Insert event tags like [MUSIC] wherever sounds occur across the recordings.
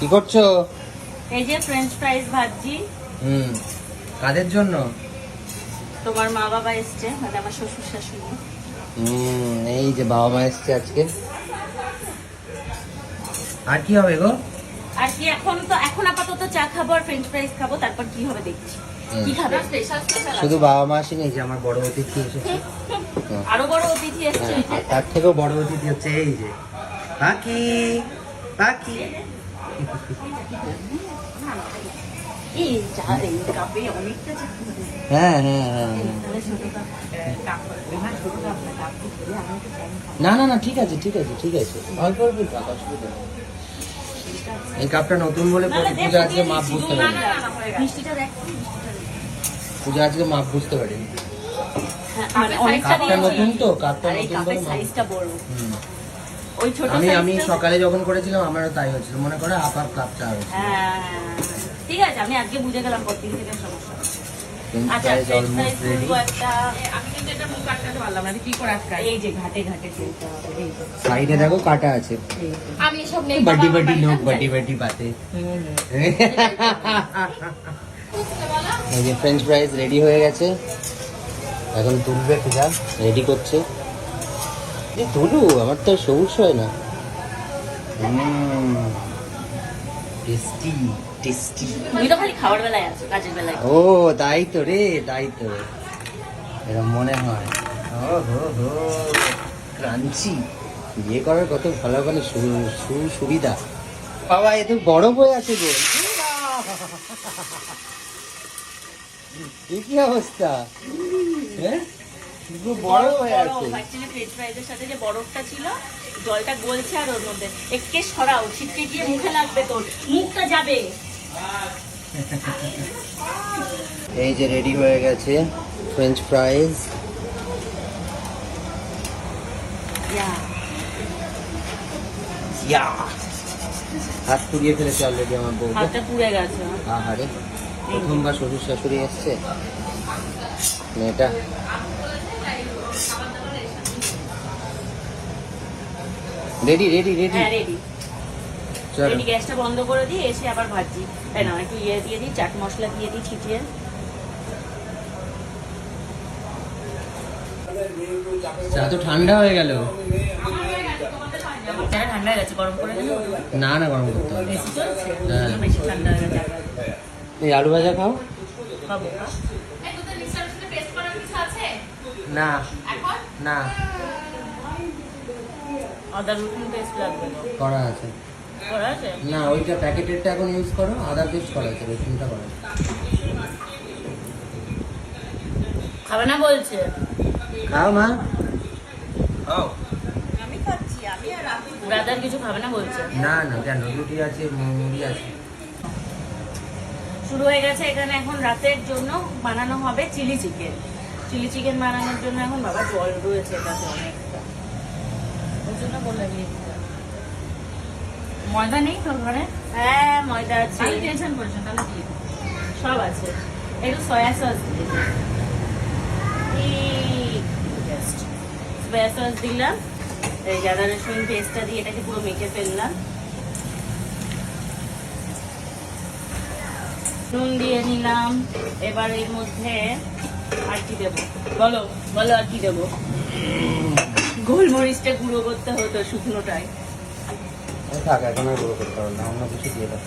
কি করছ? এই যে ফ্রেঞ্চ ফ্রাইজ ভাজি হুম কাদের জন্য? তোমার মা বাবা এসছে মানে আমার শ্বশুর শাশুড়ি। হুম এই যে বাবা মা এসছে আজকে। আর কি হবে গো? আর কি এখন তো এখন আপাতত চা খাব আর ফ্রেঞ্চ ফ্রাইজ খাব তারপর কি হবে দেখছি। কি খাবে? স্পেশাল স্পেশাল শুধু বাবা মা আসেনি এই যে আমার বড় অতিথি এসেছে। [LAUGHS] আরও বড় অতিথি এসেছে। হ্যাঁ, আর তার থেকেও বড় অতিথি হচ্ছে এই যে। পাখি পাখি হ্যাঁ হ্যাঁ হ্যাঁ হ্যাঁ। না না না না ঠিক আছে ঠিক আছে ঠিক আছে অল্প অল্প অসুবিধা এই কাপটা নতুন বলে পূজা আজকে মাপ বুঝতে পারি না, হয়ে গেছে। মিষ্টিটা দেখ মিষ্টিটা দেখ। পূজা আজকে মাপ বুঝতে পারি হ্যাঁ, মানে কাপটা নতুন তো কাপটা নতুন বলে মাপ- সাইজটা বড় হুম। ওই ছোট আমি আমি সকালে যখন করেছিলাম আমারও তাই হয়েছিল। মনে করে আপ কাপটা হয়েছিল। হ্যাঁ। ঠিক আছে আমি আজকে বুঝে গেলাম থেকে সমস্যা। আচ্ছা, দেখো কাটা আছে। লোক ফ্রেঞ্চ ফ্রাইজ রেডি হয়ে গেছে। এখন তুলবে পিজা রেডি করছে। তুলু আমার তো সবুজ হয় না। Tasty tasty. তুমি তো খালি খাওয়ার বেলায় আছো কাজের বেলায়। ও তাই তো রে তাই তো। এরকম মনে হয়। ও হো হো ক্রাঞ্চি। বিয়ে করার কত ভালো মানে সু- সু- সুবিধা। বাবা এ তো বরফ হয়ে আছে গো কি অবস্থা? হ্যাঁ? বরফ হয়ে আছে। অ্যাকচুয়ালি ফ্রেঞ্চ ফ্রাইজের সাথে যে বরফটা ছিল জলটা গলছে আর ওর মধ্যে। সরাও ছিটকে গিয়ে মুখে লাগবে তোর। মুখটা যাবে। এই যে রেডি হয়ে গেছে ফ্রেঞ্চ ফ্রাইজ হাত পুড়িয়ে ফেলেছে অলরেডি আমার বউ। হাতটা পুড়ে গেছে। আহারে প্রথমবার শ্বশুর শাশুড়ি এসছে? মেয়েটা? রেডি রেডি রেডি হ্যাঁ রেডি চলো। রেডি গ্যাসটা বন্ধ করে দিয়ে এসে আবার ভাজি তাই না একটু ইয়ে দিয়ে দিই চাট মশলা দিয়ে দিই ছিটিয়ে। চা তো ঠান্ডা হয়ে গেল। ঠান্ডা হয়ে গেছে গরম করে না না গরম করতে হবে। বেশি হ্যাঁ। হয়ে এই আলু ভাজা খাও। খাব না। না। আদা রসুন পেস্ট লাগবে না। করা আছে। করা আছে? না ওইটা প্যাকেটেরটা এখন ইউজ করো আদার পেস্ট করা আছে রসুনটা করা আছে। খাবে না বলছে? খাও মা। আমি খাচ্ছি আমি আর ব্রাদার কিছু খাবে না বলছে? না না কেন রুটি আছে মুড়ি আছে। শুরু হয়ে গেছে এখানে এখন রাতের জন্য বানানো হবে চিলি চিকেন। চিলি চিকেন বানানোর জন্য এখন বাবা জল রয়েছে এটাতে অনেকটা ওই জন্য নিয়ে ময়দা নেই তোর ঘরে? হ্যাঁ ময়দা আছে। আমি টেনশন করিস তাহলে কি সব আছে। একটু সয়া সস দিয়ে সয়া সস দিলাম। এই আদা রসুন পেস্টটা দিয়ে এটাকে পুরো মেখে ফেললাম। নুন দিয়ে নিলাম। এবার এর মধ্যে আর কি দেবো? বলো বলো আর কি দেবো? গোলমরিচটা গুঁড়ো করতে হতো শুকনোটাই থাক এখন আর গুঁড়ো করতে হবে না অন্য কিছু দিয়ে দাও।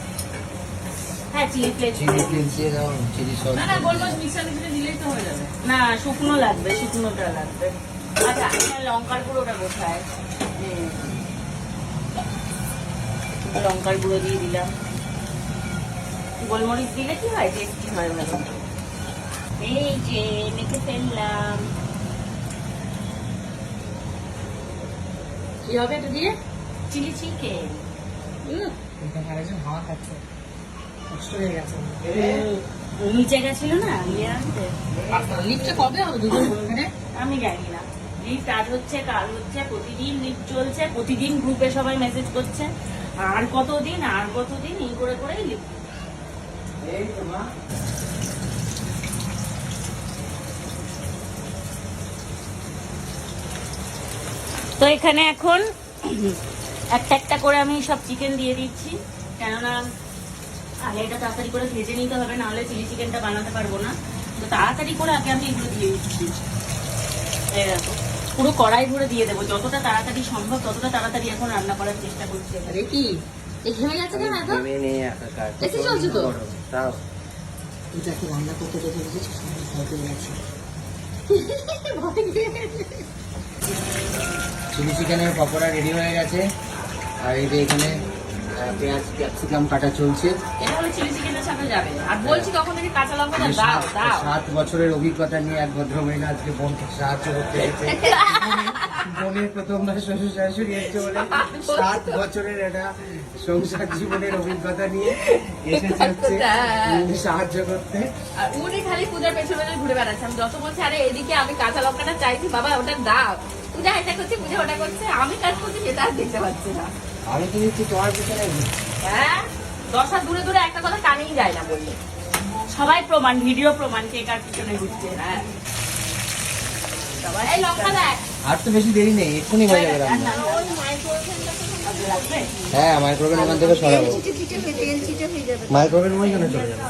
হ্যাঁ চিলি ফ্লেক্স চিলি ফ্লেক্স দিয়ে দাও চিলি সস না না গোলমরিচ মিক্সার মিক্সারে দিলেই তো হয়ে যাবে। না শুকনো লাগবে শুকনোটা লাগবে। আচ্ছা এখানে লঙ্কার গুঁড়োটা কোথায়? লঙ্কার গুঁড়ো দিয়ে দিলাম। গোলমরিচ দিলে কি হয় টেস্টি হয় ভালো। এই যে মেখে ফেললাম। কি হবে এটা দিয়ে চিলি চিকেন হাওয়া খাচ্ছে। কষ্ট হয়ে গেছে। নিচে গেছিল না? নিয়ে আনতে। লিফটে কবে হবে দুজন ওখানে? আমি জানি না। লিফট আজ হচ্ছে কাল হচ্ছে প্রতিদিন লিফট চলছে প্রতিদিন গ্রুপে সবাই মেসেজ করছে। আর কতদিন আর কতদিন এই করে করেই লিফট তো এখানে এখন একটা একটা করে আমি সব চিকেন দিয়ে দিচ্ছি। কেননা আগে এটা তাড়াতাড়ি করে ভেজে নিতে হবে নাহলে চিলি চিকেনটা বানাতে পারব না। তো তাড়াতাড়ি করে আগে আমি এগুলো দিয়ে দিচ্ছি। পুরো কড়াই ভরে দিয়ে দেবো। যতটা তাড়াতাড়ি সম্ভব ততটা তাড়াতাড়ি এখন রান্না করার চেষ্টা করছি আরে কি? ঘেমে যাচ্ছে কেন এত? এসে চলছে তো? তাও। যাকে রান্না করতে দেখে বুঝেছি ভয় পেয়ে গেছে। [LAUGHS] চিলি চিকেনের পকোড়া রেডি হয়ে গেছে। আর এই যে এখানে পেঁয়াজ ক্যাপসিকাম কাটা চলছে। সাত- বছরের অভিজ্ঞতা নিয়ে এক ভদ্রমহিলা আজকে বোনকে সাহায্য করতে এসেছে। [LAUGHS] বোনের প্রথমবার শ্বশুর শাশুড়ি এসছে বলে। সাত বছরের একটা সংসার জীবনের অভিজ্ঞতা নিয়ে এসেছে হচ্ছে সাহায্য করতে। আর উনি খালি পূজার পেছনে ঘুরে বেড়াচ্ছে। আমি যত বলছি আরে এদিকে আমি কাঁচা লঙ্কাটা চাইছি বাবা ওটা দাও। পূজা এটা করছে পূজা ওটা করছে আমি কাজ করছি সেটা আর দেখতে পাচ্ছি না। আমি তো দেখছি তোমার পিছনে। হ্যাঁ? দশ দূরে দূরে একটা কথা কানেই যায় না বললে। সবাই প্রমাণ ভিডিও প্রমাণ কে কার পিছনে ঘুরছে হ্যাঁ? এই লঙ্কা দেখ। আর তো বেশি দেরি নেই এক্ষুনি হয়ে যাবে রান্না। হ্যাঁ মাইক্রোওভেন ওখান থেকে সরাবো। মাইক্রোওভেন ওইখানে চলে যাবে।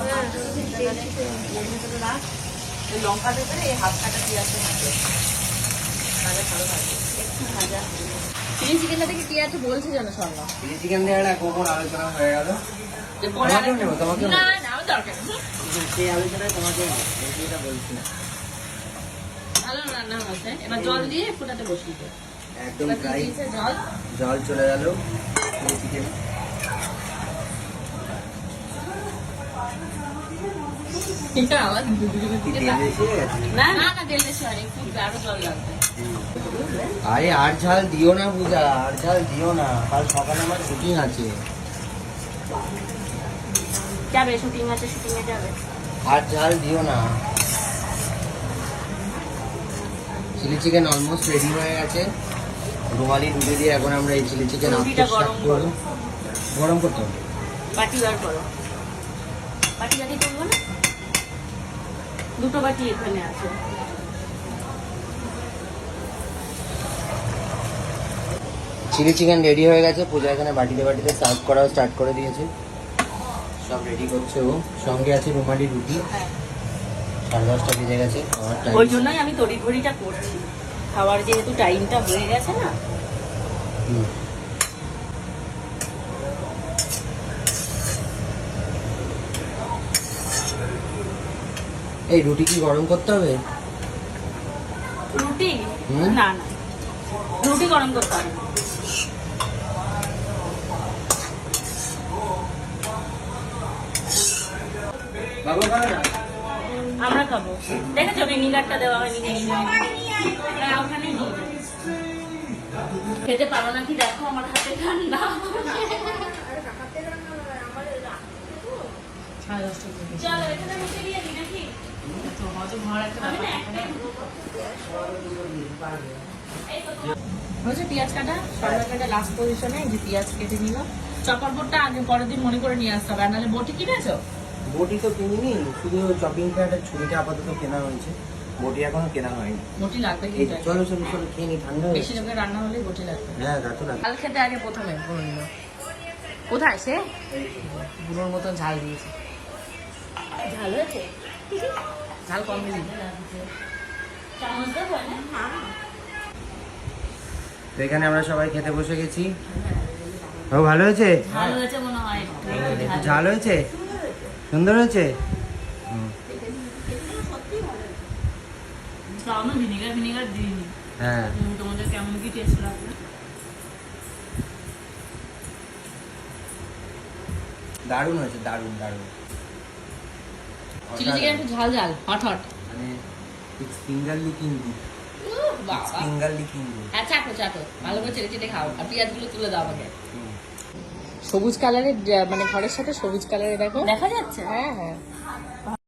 লঙ্কা দেবে এই হাফ কাটা পেঁয়াজের মধ্যে তাহলে ভালো লাগবে একটু ভাজা চিলি চিকেনটা থেকে কি আছে বলছে যেন স্বর্ণ চিলি চিকেন দিয়ে একটা কোমর আলোচনা হয়ে গেল। তোমাকেও নেব, তোমাকেও না না আমার দরকার সেই আলোচনায় তোমাকে এটা বলছি না। ভালো রান্না হয়েছে। এবার জল দিয়ে ফোটাতে বসিয়ে একদম জল। জল চলে গেল। Chilli chicken. এটা আওয়াজ? না না না আরও জল লাগবে। আরে আর ঝাল দিও না পূজা আর ঝাল দিও না। কাল সকালে আমার শুটিং আছে। যাবে শুটিং আছে শুটিং এ যাবে। আর ঝাল দিও না। চিলি চিকেন অলমোস্ট রেডি হয়ে গেছে। রুমালি রুটি দিয়ে এখন আমরা এই চিলি চিকেন গরম করব। গরম করতে হবে। বাটি বার করো। বাটি বাটি করব না? দুটো বাটি এখানে আছে। চিলি চিকেন রেডি হয়ে গেছে। পূজা এখানে বাটিতে বাটিতে সার্ভ করাও স্টার্ট করে দিয়েছে। সব রেডি করছে ও। সঙ্গে আছে রুমালি রুটি। হ্যাঁ। সাড়ে দশটা বেজে গেছে। টাইম ওই জন্যই আমি তড়িঘড়িটা করছি। খাওয়ার যেহেতু টাইমটা হয়ে গেছে না। এই রুটি কি গরম করতে হবে? রুটি? না না। রুটি গরম করতে হবে। না। না আমরা খাব। দেখেছ ভিনিগারটা দেওয়া হয়নি হ্যাঁ, ওখানে খেতে পারো নাকি? দেখো আমার হাতে ঠান্ডা চলো এখানে বসে গিয়ে নাকি? তো হয়তো ঘর একটা আমি না ব্যাপার একটাই হয়েছে পেঁয়াজ কাটা সরলা কাটা লাস্ট পজিশনে যে পেঁয়াজ কেটে নিল। চপার বোর্ডটা আগে পরের দিন মনে করে নিয়ে আসতে হবে। আর নাহলে বটি কিনেছো? বটি তো কিনিনি শুধু চপিং প্যাডের ছুরিটা আপাতত কেনা হয়েছে। বটি এখনও কেনা হয়নি। বটি লাগবে কিন্তু। চলো চলো চলো খেয়ে নি ঠান্ডা বেশি হয়েছে লোকের রান্না হলে বটি লাগবে। হ্যাঁ ঝাল খেতে আগে প্রথমে নিল। কোথায় সে? বুড়োর মতো ঝাল দিয়েছে। ভালো আছে ঝাল কম দেবো। তো এখানে আমরা সবাই খেতে বসে গেছি। ও ভালো হয়েছে? ঝাল হয়েছে? সুন্দর হয়েছে? হ্যাঁ। দারুণ হয়েছে, দারুণ দারুণ। চিলি চিকেন একটু ঝাল ঝাল হট হট। মানে ইটস ফিঙ্গারলি কিংবু ফিঙ্গারলি কিংবু হ্যাঁ চাটো চাটো। ভালো করে চেটে চেটে খাও আর পেঁয়াজগুলো তুলে দাও আমাকে। সবুজ কালারের মানে ঘরের সাথে সবুজ কালারের দেখো। দেখা যাচ্ছে? হ্যাঁ হ্যাঁ।